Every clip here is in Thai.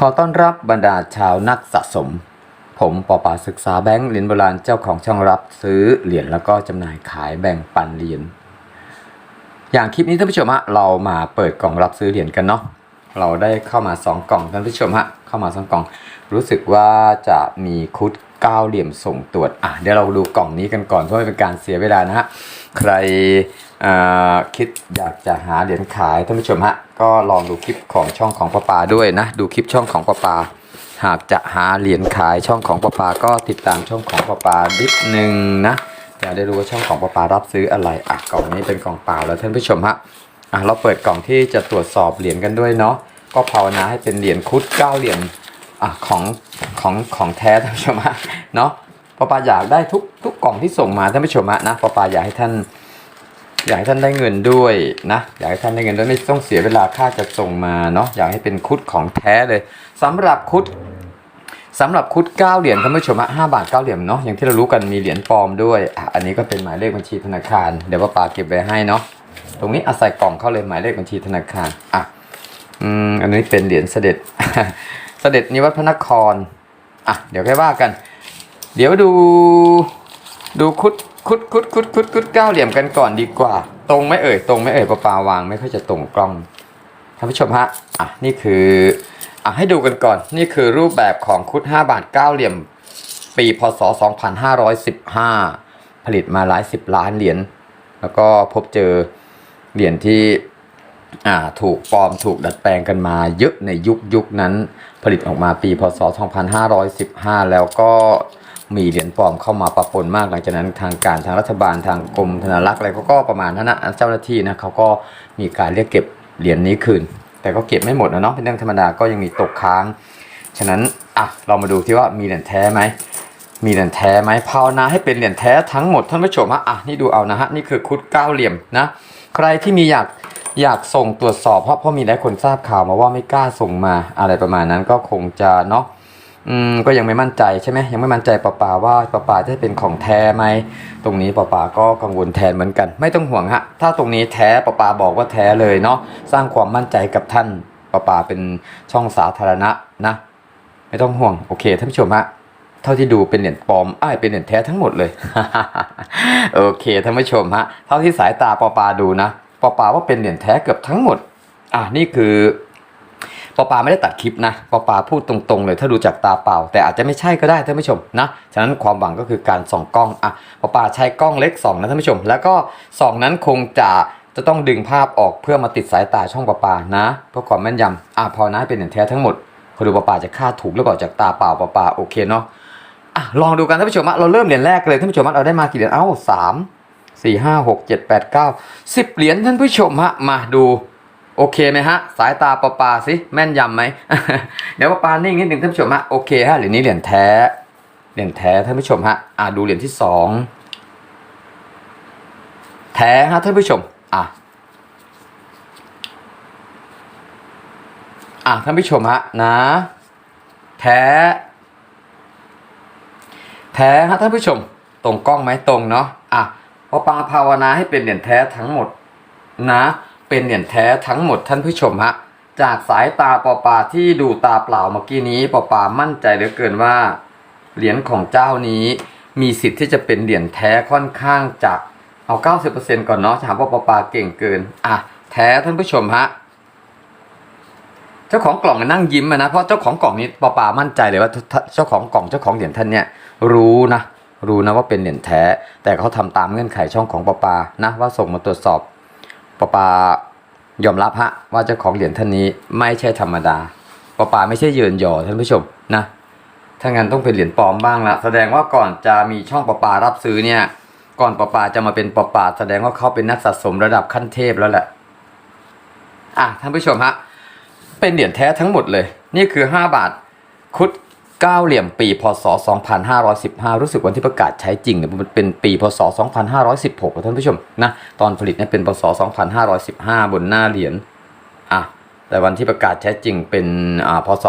ขอต้อนรับบรรดาชาวนักสะสม ผมปอปาศึกษาแบงค์เหรียญโบราณเจ้าของช่องรับซื้อเหรียญแล้วก็จำหน่ายขายแบ่งปันเหรียญอย่างคลิปนี้ท่านผู้ชมฮะเรามาเปิดกล่องรับซื้อเหรียญกันเนาะเราได้เข้ามาสองกล่องท่านผู้ชมฮะเข้ามาสองกล่อง รู้สึกว่าจะมีคุดเก้าเหลี่ยมส่งตรวจอะเดี๋ยวเราดูกล่องนี้กันก่อนเพื่อไม่เป็นการเสียเวลานะฮะใคร คิดอยากจะหาเหรียญขายท่านผู้ชมฮะก็ลองดูคลิปของช่องของปะปาด้วยนะ ดูคลิปช่องของปะปา หากจะหาเหรียญขายช่องของปะปาก็ติดตามช่องของปะปาดิดหนึ่งนะจะได้รู้ว่าช่องของปะปารับซื้ออะไรอะกล่องนี้เป็นกล่องเปล่าแล้วท่านผู้ชมฮะอะเราเปิดกล่องที่จะตรวจสอบเหรียญกันด้วยเนาะก็ภาวนาให้เป็นเหรียญคุดเก้าเหรียญอะของของของแท้ท่านผู้ชมฮะเนาะปะปาอยากได้ทุกทุกกล่องที่ส่งมาท่านผู้ชมฮะนะปะปาอยากให้ท่าน อยากให้ท่านได้เงินด้วยนะอยากให้ท่านได้เงินด้วยไม่ต้องเสียเวลาค่าจะส่งมาเนาะอยากให้เป็นคุดของแท้เลยสำหรับคุดสำหรับคุด9เหรียญท่านผู้ชมอะ5บาท9เหรียญเนาะอย่างที่เรารู้กันมีเหรียญปลอมด้วยอะอันนี้ก็เป็นหมายเลขบัญชีธนาคาร เดี๋ยวป้าปาเก็บไว้ให้เนาะตรงนี้อาศัยกล่องเข้าเลยหมายเลขบัญชีธนาคารอะอืมอันนี้เป็นเหรียญเสด็จ เสด็จนิวัฒพระนครอะเดี๋ยวค่อยว่ากัน เดี๋ยวดูดูคุด คุดคุดคุดคุดคุดเก้าเหลี่ยมกันก่อนดีกว่า ตรงไม่เอ่ยตรงไม่เอ่ยปลาปาวางไม่ค่อยจะตรงกล้องท่านผู้ชมฮะอะนี่คืออะให้ดูกันก่อน นี่คือรูปแบบของคุด 5 บาทเก้าเหลี่ยม ปีพศ 2515 ผลิตมาหลายสิบล้านเหรียญแล้วก็พบเจอเหรียญที่อ่าถูกปลอมถูกดัดแปลงกันมาเยอะในยุคยุคนั้น ผลิตออกมาปีพศ 2515 แล้วก็ มีเหรียญปลอมเข้ามาปะปนมาก หลังจากนั้นทางการทางรัฐบาลทางกรมธนารักษ์อะไรเขาก็ประมาณนั้นนะเจ้าหน้าที่นะเขาก็มีการเรียกเก็บเหรียญนี้คืน แต่ก็เก็บไม่หมดนะเนาะเป็นเรื่องธรรมดาก็ยังมีตกค้าง ฉะนั้นอะเรามาดูที่ว่ามีเหรียญแท้ไหมมีเหรียญแท้ไหมภาวนาให้เป็นเหรียญแท้ทั้งหมดท่านผู้ชมฮะอะนี่ดูเอานะฮะนี่คือคุดเก้าเหลี่ยมนะใครที่มีอยากอยากส่งตรวจสอบเพราะเพราะมีหลายคนทราบข่าวมาว่าไม่กล้าส่งมาอะไรประมาณนั้นก็คงจะเนาะ อืมก็ยังไม่มั่นใจใช่ไหมยังไม่มั่นใจป่าป่าว่าป่าป่าจะเป็นของแท้ไหมตรงนี้ป่าป่าก็กังวลแทนเหมือนกัน ไม่ต้องห่วงฮะถ้าตรงนี้แท้ป่าป่าบอกว่าแท้เลยเนาะสร้างความมั่นใจกับท่านป่าป่าเป็นช่องสาธารณะนะ ไม่ต้องห่วงโอเคท่านผู้ชมฮะเท่าที่ดูเป็นเหรียญปลอมอ้ายเป็นเหรียญแท้ทั้งหมดเลยโอเคท่านผู้ชมฮะเท่าที่สายตาปอปาดูนะปอปาว่าเป็นเหรียญแท้เกือบทั้งหมด อะนี่คือ ปอปาไม่ได้ตัดคลิปนะปอปาพูดตรงๆเลยถ้าดูจากตาเปล่า แต่อาจจะไม่ใช่ก็ได้ท่านผู้ชมนะฉะนั้นความหวังก็คือการส่องกล้องอะปอปาใช้กล้องเล็กส่องนะท่านผู้ชม แล้วก็ส่องนั้นคงจะจะต้องดึงภาพออกเพื่อมาติดสายตาช่องปอปานะเพื่อความแม่นยำอะพอนะเป็นเหรียญแท้ทั้งหมดคนดูปอปาจะค่าถูกหรือเปล่าจากตาเปล่าปอปาโอเคเนาะอะลองดูกันท่านผู้ชมเราเริ่มเหรียญแรกเลยท่านผู้ชมเราได้มากี่เหรียญเอ้าสามสี่ห้าหกเจ็ดแปดเก้าสิบเหรียญท่านผู้ชมฮะมาดู โอเคไหมฮะ สายตาปลาปลาสิแม่นยำไหม เดี๋ยวปลาปลานิ่งนิดหนึ่งท่านผู้ชมฮะโอเคฮะเหรียญนี้เหรียญแท้เหรียญแท้ท่านผู้ชมฮะอะดูเหรียญที่สองแท้ฮะท่านผู้ชมอะอะท่านผู้ชมฮะนะ แท้แท้ฮะท่านผู้ชม ตรงกล้องไหมตรงเนาะอะปอปาภาวนาให้เป็นเหรียญแท้ทั้งหมดนะ เป็นเหรียญแท้ทั้งหมดท่านผู้ชมฮะจากสายตาปอปาที่ดูตาเปล่าเมื่อกี้นี้ปอปามั่นใจเหลือเกินว่า เหรียญของเจ้านี้มีสิทธิ์ที่จะเป็นเหรียญแท้ค่อนข้างจะเอา 90%ก่อนเนาะถามว่าปอปาเก่งเกินอะแท้ท่านผู้ชมฮะเจ้าของกล่องนั่งยิ้มนะเพราะเจ้าของกล่องนี้ปอปามั่นใจเลยว่าเจ้าของกล่องเจ้าของเหรียญท่านเนี่ยรู้นะรู้นะว่าเป็นเหรียญแท้ แต่เขาทำตามเงื่อนไขช่องของปอปานะว่าส่งมาตรวจสอบ ปปายอมรับฮะว่าเจ้าของเหรียญท่านนี้ไม่ใช่ธรรมดาปปาไม่ใช่เยินหยอท่านผู้ชมนะถ้างั้นต้องเป็นเหรียญปลอมบ้างละแสดงว่าก่อนจะมีช่องปปารับซื้อเนี่ย ก่อนปปาจะมาเป็นปปาแสดงว่าเขาเป็นนักสะสมระดับขั้นเทพแล้วแหละอะท่านผู้ชมฮะเป็นเหรียญแท้ทั้งหมดเลย นี่คือ 5 บาทคุด ก้าเหลี่ยมปีพศ 2515 รู้สึกวันที่ประกาศใช้จริงเนี่ยมันเป็นปีพศ 2516 ท่านผู้ชมนะตอนผลิตเนี่ยเป็นพศ 2515 บนหน้าเหรียญอะแต่วันที่ประกาศใช้จริงเป็นอ่าพศ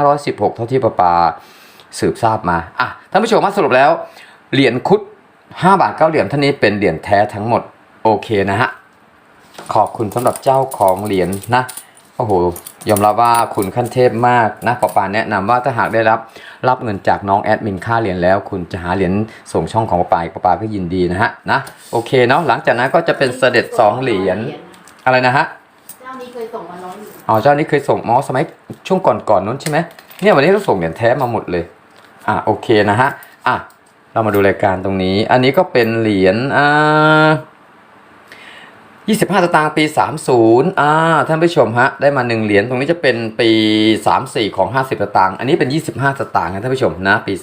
2516 เท่าที่ประปาสืบทราบมาอะท่านผู้ชมมาสรุปแล้วเหรียญคุด 5 บาท 9 เหรียญท่านนี้เป็นเหรียญแท้ทั้งหมดโอเคนะฮะขอบคุณสำหรับเจ้าของเหรียญนะ โอ้โหยอมรับว่าคุณขั้นเทพมากนะปอปาแนะนำว่าถ้าหากได้รับรับเงินจากน้องแอดมินค่าเหรียญแล้ว คุณจะหาเหรียญส่งช่องของปอปาอีกปอปาก็ยินดีนะฮะนะโอเคเนาะหลังจากนั้นก็จะเป็นเสด็จสองเหรียญอะไรนะฮะเจ้านี้เคยส่งมาร้อยเหรียญอ๋อเจ้านี้เคยส่งมอสมัยช่วงก่อนๆนู้นใช่ไหมเนี่ยวันนี้เราส่งเหรียญแท้มาหมดเลยอะโอเคนะฮะอะเรามาดูรายการตรงนี้ อันนี้ก็เป็นเหรียญอ่า 25 สตางค์ปี 30อ่าท่านผู้ชมฮะได้มา 1 เหรียญตรงนี้จะเป็นปี 34 ของ 50 สตางค์อันนี้เป็น 25 สตางค์นะท่านผู้ชมนะปี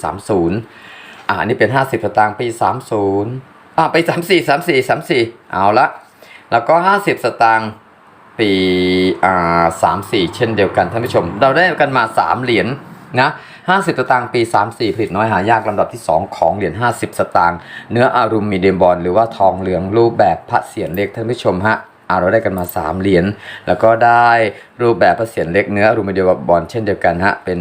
30อ่าอันนี้เป็น 50 สตางค์ปี 30อ่าไป 34 34 34 เอาละแล้วก็ 50 สตางค์ปีอ่า34 เช่นเดียวกันท่านผู้ชม เราได้กันมา 3 เหรียญนะ 50 สตางค์ปี 34 ผลิตน้อยหายากลำดับที่ 2 ของเหรียญ 50 สตางค์เนื้ออารูมิเนียมบอลหรือว่าทองเหลืองรูปแบบพระเศียรเล็กท่านผู้ชมฮะอาเราได้กันมา 3 เหรียญ แล้วก็ได้รูปแบบพระเศียรเล็กเนื้ออารูมิเนียมบอลเช่นเดียวกันฮะเป็น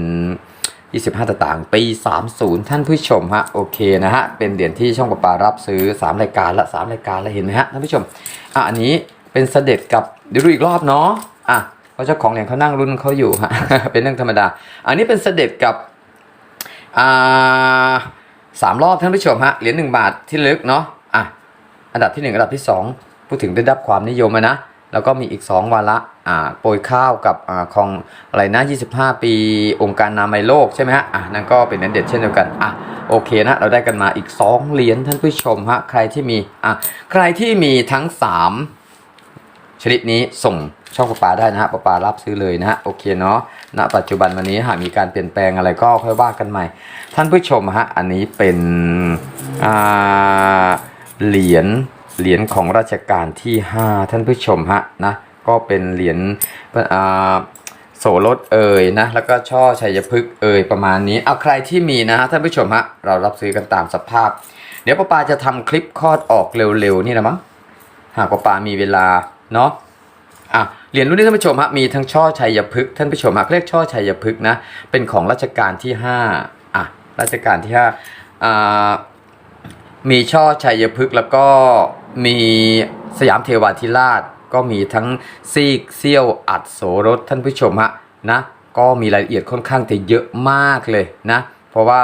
25สตางค์ปี 30 ท่านผู้ชมฮะโอเคนะฮะเป็นเหรียญที่ช่องประปารับซื้อ 3 รายการละ 3 รายการละเห็นไหมฮะท่านผู้ชมอะอันนี้เป็นเสด็จกับเดี๋ยวดูอีกรอบเนาะอะเพราะเจ้าของเหรียญเขานั่งรุ่นเขาอยู่ฮะเป็นเรื่องธรรมดา อันนี้เป็นเสด็จกับ อ่าสามรอบท่านผู้ชมฮะเหรียญหนึ่งบาทที่ลึกเนาะอะอันดับที่หนึ่งอันดับที่สองพูดถึงได้รับความนิยมนะ แล้วก็มีอีก 2วาระอ่าโปรยข้าวกับอ่าของอะไรนะ 25 ปีองค์การนามัยโลกใช่ไหมฮะอะนั่นก็เป็นนันเด็ดเช่นเดียวกันอะโอเคนะเราได้กันมาอีก 2 เหรียญท่านผู้ชมฮะใครที่มีอะใครที่มีทั้ง 3 ชนิดนี้ส่งช่องประปาได้นะฮะประปารับซื้อเลยนะฮะโอเคเนาะ ณปัจจุบันวันนี้หากมีการเปลี่ยนแปลงอะไรก็ค่อยว่ากันใหม่ ท่านผู้ชมฮะอันนี้เป็นเหรียญเหรียญของราชการที่ 5 ท่านผู้ชมฮะนะก็เป็นเหรียญโสรถเอ่ยนะแล้วก็ช่อชัยพฤกษ์เอ่ยประมาณนี้เอาใครที่มีนะฮะท่านผู้ชมฮะเรารับซื้อกันตามสภาพ เดี๋ยวป้าปาจะทำคลิปคลอดออกเร็วๆนี่นะมั้งหากป้าปามีเวลาเนาะ อะเหรียญรุ่นนี้ท่านผู้ชมฮะมีทั้งช่อชัยพฤกษ์ท่านผู้ชมฮะเรียกช่อชัยพฤกษ์นะเป็นของรัชกาลที่5อะรัชกาลที่5อ่ามีช่อชัยพฤกษ์แล้วก็มีสยามเทวาธิราช ก็มีทั้งซีกเซี่ยวอัดโสรสท่านผู้ชมฮะนะก็มีรายละเอียดค่อนข้างจะเยอะมากเลยนะ เพราะว่า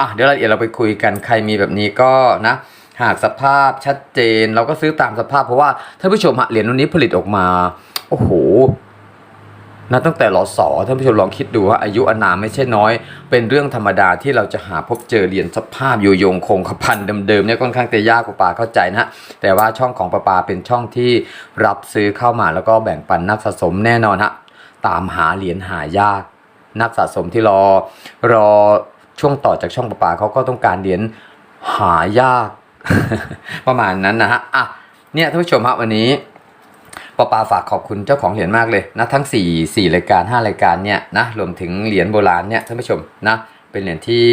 อะเดี๋ยวรายละเอียดเราไปคุยกันใครมีแบบนี้ก็นะ หากสภาพชัดเจนเราก็ซื้อตามสภาพเพราะว่าท่านผู้ชมฮะเหรียญรุ่นนี้ผลิตออกมา โอ้โหนะตั้งแต่รอสอท่านผู้ชมลองคิดดูว่าอายุอานามไม่ใช่น้อย เป็นเรื่องธรรมดาที่เราจะหาพบเจอเหรียญสภาพอยู่ยงคงกระพันเดิมๆเนี่ยค่อนข้างจะยากกว่าปาเข้าใจนะฮะแต่ว่าช่องของปาปาเป็นช่องที่รับซื้อเข้ามาแล้วก็แบ่งปันนักสะสมแน่นอนฮะตามหาเหรียญหายาก นักสะสมที่รอรอช่วงต่อจากช่องปาปาเขาก็ต้องการเหรียญหายาก ประมาณนั้นนะฮะอะเนี่ยท่านผู้ชมฮะวันนี้ปอปาฝากขอบคุณเจ้าของเหรียญมากเลยนะทั้ง 4 4รายการ 5 รายการเนี่ยนะรวมถึงเหรียญโบราณเนี่ยท่านผู้ชมนะเป็นเหรียญที่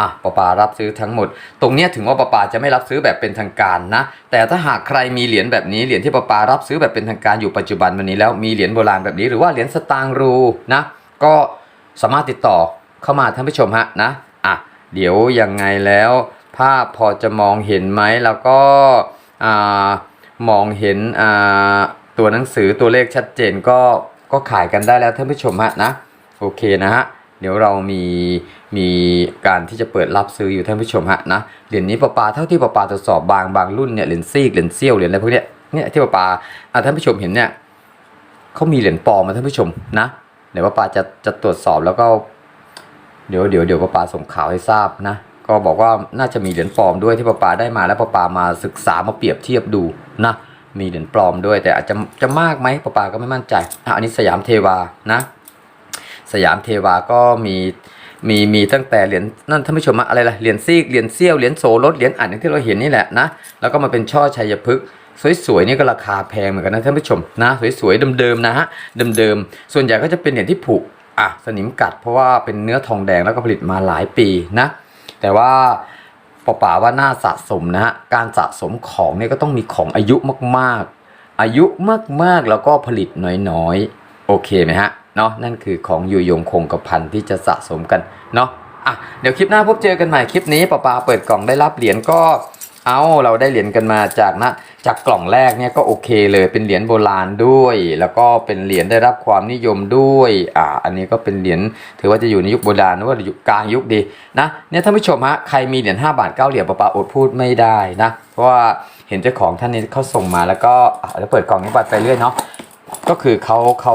อะปอปารับซื้อทั้งหมด ตรงเนี้ยถึงว่าปอปาจะไม่รับซื้อแบบเป็นทางการนะ แต่ถ้าหากใครมีเหรียญแบบนี้เหรียญที่ปอปารับซื้อแบบเป็นทางการอยู่ปัจจุบันวันนี้แล้วมีเหรียญโบราณแบบนี้หรือว่าเหรียญสตางรูนะก็สามารถติดต่อเข้ามาท่านผู้ชมฮะนะอะเดี๋ยวยังไงแล้ว ภาพพอจะมองเห็นไหมแล้วก็มองเห็นตัวหนังสือตัวเลขชัดเจนก็ก็ขายกันได้แล้วท่านผู้ชมฮะนะโอเคนะฮะเดี๋ยวเรามีมีการที่จะเปิดรับซื้ออยู่ท่านผู้ชมฮะนะเหรียญนี้ปะปาเท่าที่ปะปาตรวจสอบบางบางรุ่นเนี่ยเหรียญซีกเหรียญเซี่ยวเหรียญอะไรพวกเนี้ยเนี่ยที่ปะปาอะท่านผู้ชมเห็นเนี่ยเขามีเหรียญปลอมมาท่านผู้ชมนะเดี๋ยวปะปาจะจะตรวจสอบแล้วก็ เดี๋ยวเดี๋ยวเดี๋ยวป้าปาส่งข่าวให้ทราบนะ ก็บอกว่าน่าจะมีเหรียญปลอมด้วยที่ป้าปาได้มาแล้วป้าปามาศึกษามาเปรียบเทียบดูนะมีเหรียญปลอมด้วย แต่อาจจะจะมากไหมป้าปาก็ไม่มั่นใจอะอันนี้สยามเทวานะ สยามเทวาก็มีมีมีตั้งแต่เหรียญนั่นท่านผู้ชมอะอะไรล่ะเหรียญซีกเหรียญเซี่ยวเหรียญโสรถเหรียญอัดอย่างที่เราเห็นนี่แหละนะแล้วก็มาเป็นช่อชัยพฤกษ์สวยๆนี่ก็ราคาแพงเหมือนกันนะท่านผู้ชมนะสวยๆเดิมๆนะฮะเดิมๆส่วนใหญ่ก็จะเป็นเหรียญที่ผุอะสนิมกัดเพราะว่าเป็นเนื้อทองแดงแล้วก็ผลิตมาหลายปีนะ แต่ว่าปอป่าว่าน่าสะสมนะฮะการสะสมของเนี่ยก็ต้องมีของอายุมากๆ อายุมากๆแล้วก็ผลิตน้อยๆ โอเคไหมฮะเนาะนั่นคือของอยู่ยงคงกระพันที่จะสะสมกันเนาะอะเดี๋ยวคลิปหน้าพบเจอกันใหม่คลิปนี้ปอปาเปิดกล่องได้รับเหรียญก็ เอาเราได้เหรียญกันมาจากนะจากกล่องแรกเนี่ยก็โอเคเลยเป็นเหรียญโบราณด้วย แล้วก็เป็นเหรียญได้รับความนิยมด้วยอ่าอันนี้ก็เป็นเหรียญถือว่าจะอยู่ในยุคโบราณหรือว่ายุคกลางยุคดีนะเนี่ยท่านผู้ชมฮะใครมีเหรียญ5บาท9เหรียญปะปาอดพูดไม่ได้นะเพราะว่าเห็นเจ้าของท่านนี้เขาส่งมาแล้วก็อะเดี๋ยวเปิดกล่องนี้ไปเรื่อยเนาะก็คือเขาเขา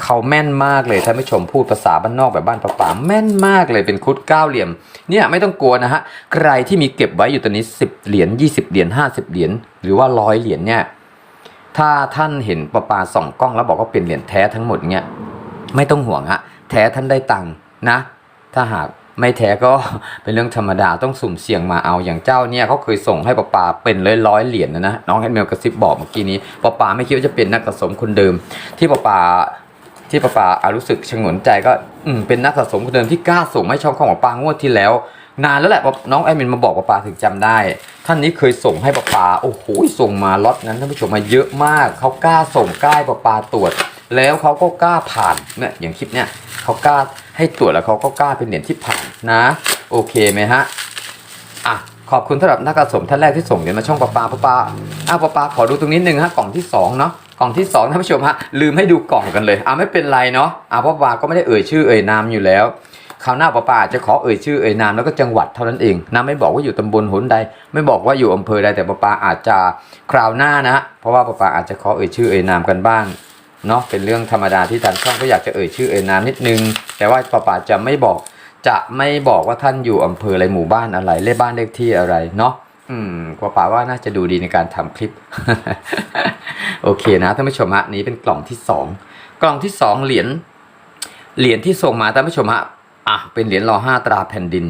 เขาแม่นมากเลยท่านผู้ชมพูดภาษาบ้านนอกแบบบ้านปะปาแม่นมากเลยเป็นคุดเก้าเหลี่ยม เนี่ยไม่ต้องกลัวนะฮะใครที่มีเก็บไว้อยู่ตอนนี้ 10 เหรียญ20 เหรียญ50 เหรียญหรือว่าร้อยเหรียญเนี่ยถ้าท่านเห็นประปาส่องกล้องแล้วบอกว่าเป็นเหรียญแท้ทั้งหมดเนี่ยไม่ต้องห่วงฮะแท้ท่านได้ตังค์นะ ถ้าหากไม่แท้ก็เป็นเรื่องธรรมดาต้องสุ่มเสี่ยงมาเอาอย่างเจ้าเนี่ยเขาเคยส่งให้ประปาเป็นร้อยร้อยเหรียญนะนะน้องแฮนเมลกระซิบบอกเมื่อกี้นี้ประปาไม่คิดว่าจะเป็นนักสะสมคนเดิม ที่ประปา ที่ป้าป่าอารู้สึกชงนใจก็อืมเป็นนักสะสมคนเดิมที่กล้าส่งให้ช่องของป้าปางวดที่แล้ว นานแล้วแหละน้องแอดมินมาบอกป้าปาถึงจำได้ ท่านนี้เคยส่งให้ป้าปาโอ้โหส่งมาล็อตนั้นท่านผู้ชมมาเยอะมากเขากล้าส่งกล้าป้าปาตรวจ แล้วเขาก็กล้าผ่านเนี่ยอย่างคลิปเนี่ยเขากล้าให้ตรวจแล้วเขาก็กล้าเป็นเหรียญที่ผ่านนะ โอเคไหมฮะอะขอบคุณสำหรับนักสะสมท่านแรกที่ส่งเหรียญมาช่องปาปาปาปาอ้าวปาปาขอดูตรงนี้หนึ่งฮะกล่องที่สองเนาะ ล่องที่สองท่านผู้ชมฮะลืมให้ดูกล่องกันเลยอะไม่เป็นไรเนาะอะปาปาก็ไม่ได้เอ่ยชื่อเอ่ยนามอยู่แล้วคราวหน้าปาปาอาจะขอเอ่ยชื่อเอ่ยนามแล้วก็จังหวัดเท่านั้นเองนะไม่บอกว่าอยู่ตำบลหนใด ไม่บอกว่าอยู่อำเภอใดแต่ปาปาอาจจะคราวหน้านะ เพราะว่าปาปาอาจจะขอเอ่ยชื่อเอ่ยนามกันบ้างเนาะเป็นเรื่องธรรมดาที่ทางช่องก็อยากจะเอ่ยชื่อเอ่ยนามนิดนึง แต่ว่าปาปาจะไม่บอก จะไม่บอกว่าท่านอยู่อำเภออะไรหมู่บ้านอะไรเลขบ้านเลขที่อะไรเนาะอืมกว่าป่าว่าน่าจะดูดีในการทำคลิป โอเคนะท่านผู้ชมฮะนี้เป็นกล่องที่สองกล่องที่สองเหรียญเหรียญที่ส่งมาท่านผู้ชมฮะอะเป็นเหรียญรอห้าตราแผ่นดิน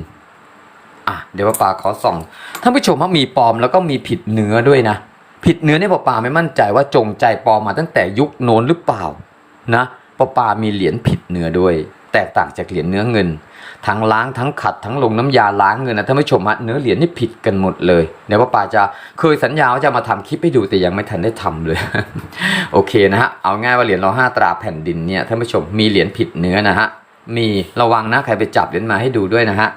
อะเดี๋ยวป่าขอส่องท่านผู้ชมฮะมีปลอมแล้วก็มีผิดเนื้อด้วยนะ ผิดเนื้อเนี่ยป่าไม่มั่นใจว่าจงใจปลอมมาตั้งแต่ยุคโน้นหรือเปล่านะป่าปามีเหรียญผิดเนื้อด้วย แตกต่างจากเหรียญเนื้อเงิน ทั้งล้างทั้งขัดทั้งลงน้ำยาล้างเงินนะท่านผู้ชมฮะเนื้อเหรียญนี่ผิดกันหมดเลยเดี๋ยวป้าป่าจะเคยสัญญาว่าจะมาทำคลิปให้ดูแต่ยังไม่ทันได้ทำเลย โอเคนะฮะเอาง่ายว่าเหรียญรอห้าตราแผ่นดินเนี่ยท่านผู้ชมมีเหรียญผิดเนื้อนะฮะมีระวังนะใครไปจับเหรียญมาให้ดูด้วยนะฮะ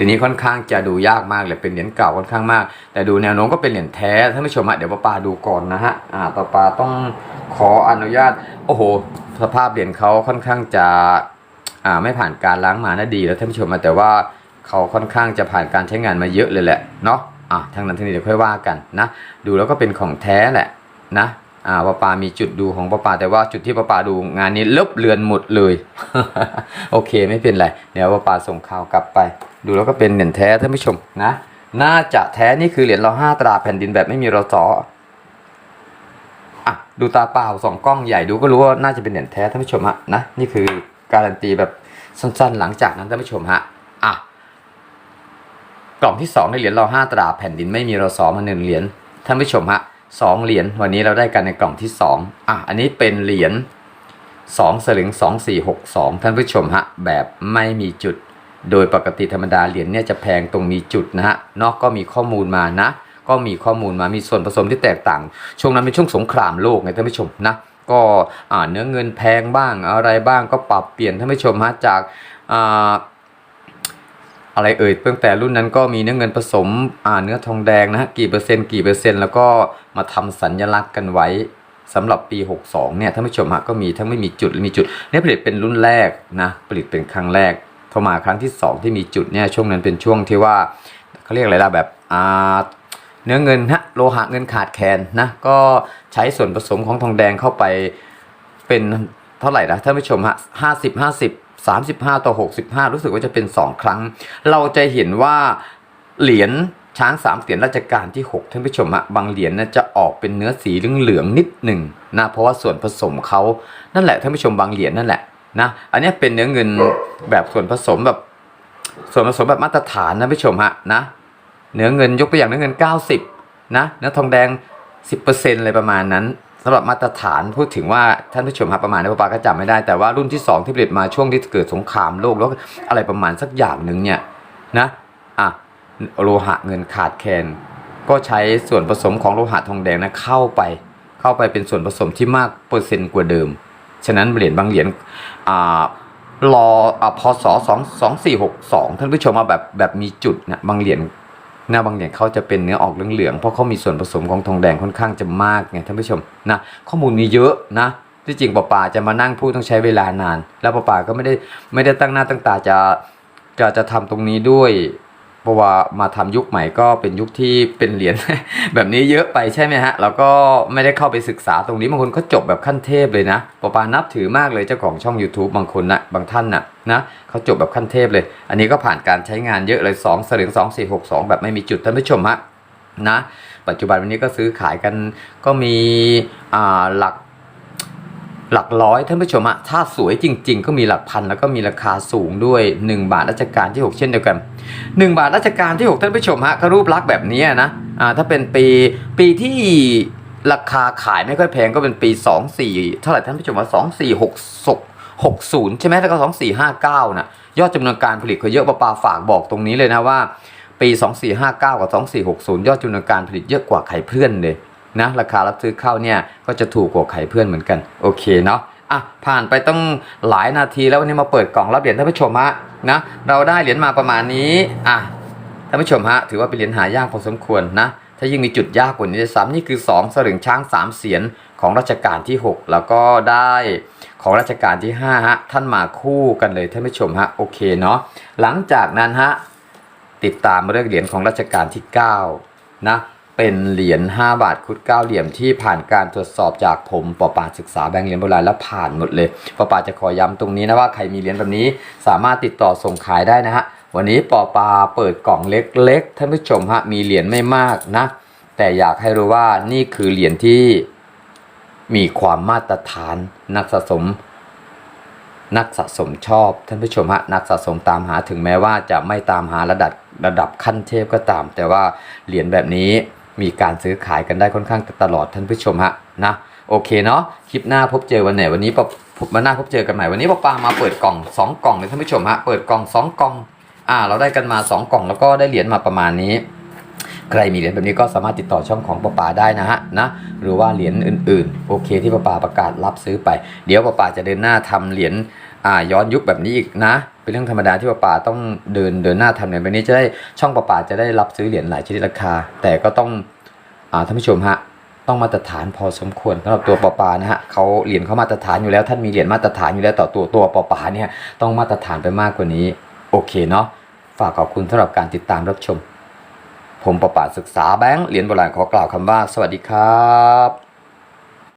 ทีนี้ค่อนข้างจะดูยากมากเลยเป็นเหรียญเก่าค่อนข้างมาก แต่ดูแนวโน้มก็เป็นเหรียญแท้ท่านผู้ชมฮะเดี๋ยวป้าปาดูก่อนนะฮะอ่าป้าปาต้องขออนุญาต โอ้โห สภาพเหรียญเขาค่อนข้างจะอ่าไม่ผ่านการล้างมานะดีแล้วท่านผู้ชมนะแต่ว่าเขาค่อนข้างจะผ่านการใช้งานมาเยอะเลยแหละเนาะอะทางนั้นทางนี้เดี๋ยวค่อยว่ากันนะ ดูแล้วก็เป็นของแท้แหละนะ อ่าป้าปามีจุดดูของป้าปาแต่ว่าจุดที่ป้าปาดูงานนี้ลบเลือนหมดเลย โอเคไม่เป็นไร เดี๋ยวป้าปาส่งข่าวกลับไป ดูแล้วก็เป็นเหรียญแท้ท่านผู้ชมนะ น่าจะแท้นี่คือเหรียญเราห้าตราแผ่นดินแบบไม่มีรอสออะดูตาเปล่าสองกล้องใหญ่ดูก็รู้ว่าน่าจะเป็นเหรียญแท้ท่านผู้ชมฮะนะนี่คือการันตีแบบสั้นๆ หลังจากนั้นท่านผู้ชมฮะอะกล่องที่สองในเหรียญเราห้าตราแผ่นดินไม่มีรอสอมาหนึ่งเหรียญท่านผู้ชมฮะ สองเหรียญวันนี้เราได้กันในกล่องที่สองอะ อันนี้เป็นเหรียญสองสลึงสองสี่หกสองท่านผู้ชมฮะ แบบไม่มีจุด โดยปกติธรรมดาเหรียญเนี่ยจะแพงตรงมีจุดนะฮะนอกก็มีข้อมูลมานะ ก็มีข้อมูลมามีส่วนผสมที่แตกต่าง ช่วงนั้นเป็นช่วงสงครามโลกไงท่านผู้ชมนะก็อ่าเนื้อเงินแพงบ้างอะไรบ้างก็ปรับเปลี่ยนท่านผู้ชมฮะจาก อะไรเอ่ยตั้งแต่รุ่นนั้นก็มีเนื้อเงินผสมอ่าเนื้อทองแดงนะฮะกี่เปอร์เซ็นต์กี่เปอร์เซ็นต์แล้วก็มาทำสัญลักษณ์กันไว้สำหรับปี 62 เนี่ยท่านผู้ชมฮะก็มีทั้งไม่มีจุดมีจุดเนี่ยผลิตเป็นรุ่นแรกนะผลิตเป็นครั้งแรกพอมาครั้งที่ 2 ที่มีจุดเนี่ยช่วงนั้นเป็นช่วงที่ว่าเขาเรียกอะไรล่ะแบบอ่าเนื้อเงินฮะโลหะเงินขาดแคลนนะก็ใช้ส่วนผสมของทองแดงเข้าไปเป็นเท่าไหร่นะท่านผู้ชมฮะห้าสิบห้าสิบ สามสิบห้าต่อหกสิบห้ารู้สึกว่าจะเป็นสองครั้ง เราจะเห็นว่าเหรียญช้างสามเสียนราชการที่หกท่านผู้ชมฮะบางเหรียญนะจะออกเป็นเนื้อสีเหลืองๆนิดหนึ่งนะเพราะว่าส่วนผสมเขานั่นแหละท่านผู้ชมบางเหรียญนั่นแหละนะอันนี้เป็นเนื้อเงินแบบส่วนผสมแบบส่วนผสมแบบมาตรฐานนะผู้ชมฮะนะเนื้อเงินยกตัวอย่างเนื้อเงิน 90นะเนื้อทองแดง 10%อะไรประมาณนั้น สำหรับมาตรฐานพูดถึงว่าท่านผู้ชมครับประมาณนี้ป้าก็จำไม่ได้แต่ว่ารุ่นที่ 2 ที่ผลิตมาช่วงที่เกิดสงครามโลกแล้วอะไรประมาณสักอย่างหนึ่งเนี่ยนะอะโลหะเงินขาดแคลนก็ใช้ส่วนผสมของโลหะทองแดงนะเข้าไปเข้าไปเป็นส่วนผสมที่มากเปอร์เซ็นต์กว่าเดิม ฉะนั้นเหรียญบางเหรียญอ่ารออะพศสองสองสี่หกสองท่านผู้ชมมาแบบแบบมีจุดนะบางเหรียญ หน้าบางอย่างเขาจะเป็นเนื้อออกเหลืองๆเพราะเขามีส่วนผสมของทองแดงค่อนข้างจะมากไงท่านผู้ชมนะข้อมูลมีเยอะนะที่จริงป้าป่าจะมานั่งพูดต้องใช้เวลานาน แล้วป้าป่าก็ไม่ได้ไม่ได้ตั้งหน้าตั้งตาจะจะจะทำตรงนี้ด้วย ราะว่ามาทำยุคใหม่ก็เป็นยุคที่เป็นเหรียญแบบนี้เยอะไปใช่ไหมฮะเราก็ไม่ได้เข้าไปศึกษาตรงนี้บางคนเขาจบแบบขั้นเทพเลยนะปปานับถือมากเลยเจ้าของช่อง YouTube บางคนนะบางท่านนะนะเขาจบแบบขั้นเทพเลย อันนี้ก็ผ่านการใช้งานเยอะเลย2สลึง2 4 6 2 แบบไม่มีจุดท่านผู้ชมฮะนะ ปัจจุบันวันนี้ก็ซื้อขายกันก็มีอ่าหลัก หลักร้อยท่านผู้ชมอะถ้าสวยจริง ๆ ก็มีหลักพันแล้วก็มีราคาสูงด้วย 1 บาทรัชกาลที่ 6 เช่นเดียวกัน 1 บาทรัชกาลที่ 6 ท่านผู้ชมฮะก็รูปลักษณ์แบบนี้นะอ่าถ้าเป็นปีปีที่ราคาขายไม่ค่อยแพงก็เป็นปี 24 เท่าไหร่ท่านผู้ชมว่า 2466 60 ใช่ไหมแล้วก็ 2459นะยอดจำนวนการผลิตเขาเยอะปาปาฝากบอกตรงนี้เลยนะว่า ปี 2459 กับ 2460 ยอดจำนวนการผลิตเยอะกว่าไข่เพื่อนเลย นะราคารับซื้อเข้าเนี่ยก็จะถูกกว่าไข่เพื่อนเหมือนกันโอเคเนาะอะผ่านไปต้องหลายนาทีแล้ววันนี้มาเปิดกล่องรับเหรียญท่านผู้ชมฮะนะเราได้เหรียญมาประมาณนี้อะท่านผู้ชมฮะถือว่าเป็นเหรียญหายากพอสมควรนะถ้ายิ่งมีจุดยากกว่านี้ด้วยซ้ำนี่คือ 2 สลึงช้าง 3 เสียนของรัชกาลที่ 6 แล้วก็ได้ของรัชกาลที่5ฮะท่านมาคู่กันเลยท่านผู้ชมฮะโอเคเนาะหลังจากนั้นฮะติดตามเรื่องเหรียญของรัชกาลที่9นะ เป็นเหรียญ5บาทคุด9เหลี่ยมที่ผ่านการตรวจสอบจากผมปอปาศึกษาแบงค์เหรียญโบราณแล้วผ่านหมดเลยปอปาจะขอย้ำตรงนี้นะว่าใครมีเหรียญแบบนี้สามารถติดต่อส่งขายได้นะฮะวันนี้ปอปาเปิดกล่องเล็กๆท่านผู้ชมฮะมีเหรียญไม่มากนะ แต่อยากให้รู้ว่านี่คือเหรียญที่มีความมาตรฐานนักสะสม นักสะสมชอบท่านผู้ชมฮะนักสะสมตามหาถึงแม้ว่าจะไม่ตามหาระดับระดับขั้นเทพก็ตาม แต่ว่าเหรียญแบบนี้ มีการซื้อขายกันได้ค่อนข้างตลอดท่านผู้ชมฮะนะโอเคเนาะคลิปหน้าพบเจอวันไหนวันนี้ปะวันหน้าพบเจอกันใหม่วันนี้ปะปามาเปิดกล่องสองกล่องเลยท่านผู้ชมฮะเปิดกล่องสองกล่องอ่าเราได้กันมาสองกล่องแล้วก็ได้เหรียญมาประมาณนี้ ใครมีเหรียญแบบนี้ก็สามารถติดต่อช่องของปะปาได้นะฮะนะหรือว่าเหรียญอื่นๆ โอเคที่ปะปาประกาศรับซื้อไป เดี๋ยวปะปาจะเดินหน้าทำเหรียญอ่าย้อนยุคแบบนี้อีกนะเป็นเรื่องธรรมดาที่ปะปาต้องเดินเดินหน้าทำเหรียญแบบนี้จะได้ช่องปะปาจะได้รับซื้อเหรียญหลายชนิดราคา แต่ก็ต้อง ท่านผู้ชมฮะต้องมาตรฐานพอสมควรสำหรับตัวปอปานะฮะเขาเหรียญเขามาตรฐานอยู่แล้วท่านมีเหรียญมาตรฐานอยู่แล้วต่อตัวตัวปอปาเนี่ยต้องมาตรฐานไปมากกว่านี้ โอเคเนาะฝากขอบคุณสำหรับการติดตามรับชม ผมปอปาศึกษาแบงค์เหรียญโบราณขอกล่าวคำว่า สวัสดีครับ